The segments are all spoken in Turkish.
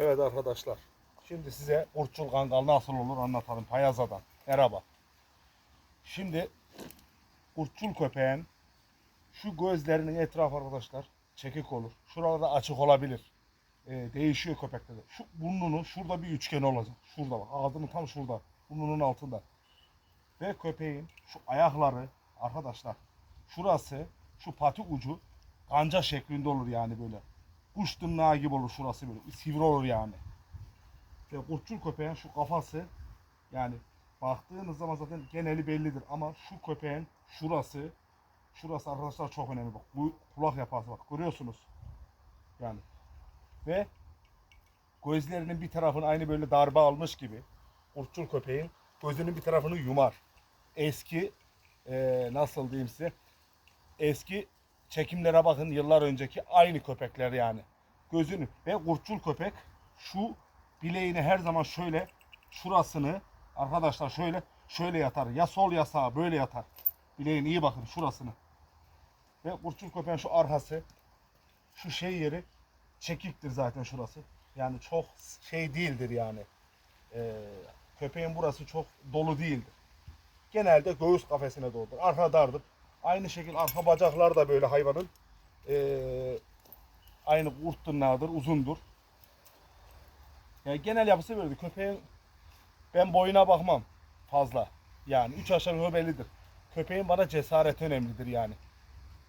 Evet arkadaşlar. Şimdi size Urçul Kangal nasıl olur anlatalım Payaza'dan. Merhaba. Şimdi Urçul köpeğin şu gözlerinin etrafı arkadaşlar çekik olur. Şuralarda açık olabilir. Ee, değişiyor köpekte de. Şu burnunun şurada bir üçgen olacak. Şurada bak. Ağzının tam şurada. Burnunun altında. Ve köpeğin şu ayakları arkadaşlar şurası şu pati ucu kanca şeklinde olur yani böyle. Kuş tırnağı gibi olur şurası böyle. Sivri olur yani. Ve kurtçul köpeğin şu kafası yani baktığınız zaman zaten geneli bellidir ama şu köpeğin şurası şurası arkadaşlar çok önemli bak. Bu kulak yapası bak görüyorsunuz. Yani ve gözlerinin bir tarafını aynı böyle darbe almış gibi kurtçul köpeğin gözünün bir tarafını yumar. Eski eee, nasıl diyeyim size eski çekimlere bakın yıllar önceki aynı köpekler yani. Gözünü ve kurtçul köpek şu bileğini her zaman şöyle şurasını arkadaşlar şöyle şöyle yatar. Ya sol ya sağ böyle yatar. Bileğin iyi bakın şurasını. Ve kurtçul köpeğin şu arkası şu şey yeri çekiktir zaten şurası. Yani çok şey değildir yani. Ee, köpeğin burası çok dolu değildir. Genelde göğüs kafesine doğrudur. Arka dardır. Aynı şekilde arka bacaklar da böyle hayvanın ee, aynı kurt tırnağıdır, uzundur. Yani genel yapısı böyledir. Köpeğin ben boyuna bakmam fazla. Yani üç aşağı yukarı bellidir. Köpeğin bana cesareti önemlidir yani.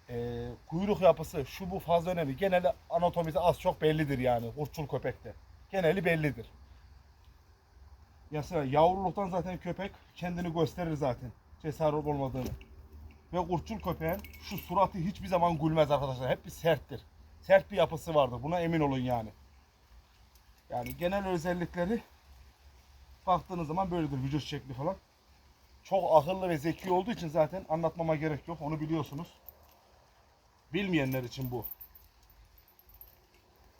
Ee, kuyruk yapısı şu bu fazla önemli. Genelde anatomisi az çok bellidir yani kurtçul köpekte. Geneli bellidir. Mesela yavruluktan zaten köpek kendini gösterir zaten. Cesaret olmadığını. Ve kurtçul köpeğin şu suratı hiçbir zaman gülmez arkadaşlar. Hep bir serttir. Sert bir yapısı vardır. Buna emin olun yani. Yani genel özellikleri baktığınız zaman böyledir vücut şekli falan. Çok akıllı ve zeki olduğu için zaten anlatmama gerek yok. Onu biliyorsunuz. Bilmeyenler için bu.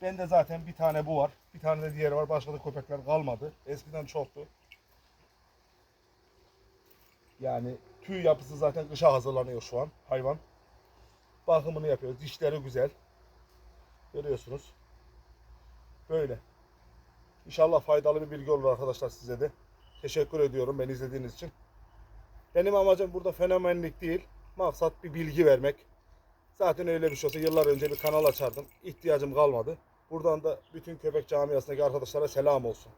Bende zaten bir tane bu var. Bir tane de diğeri var. Başka da köpekler kalmadı. Eskiden çoktu. Yani tüy yapısı zaten kışa hazırlanıyor şu an hayvan. Bakımını yapıyoruz. Dişleri güzel. Görüyorsunuz. Böyle. İnşallah faydalı bir bilgi olur arkadaşlar size de. Teşekkür ediyorum beni izlediğiniz için. Benim amacım burada fenomenlik değil. Maksat bir bilgi vermek. Zaten öyle bir şey olsa yıllar önce bir kanal açardım. İhtiyacım kalmadı. Buradan da bütün köpek camiasındaki arkadaşlara selam olsun.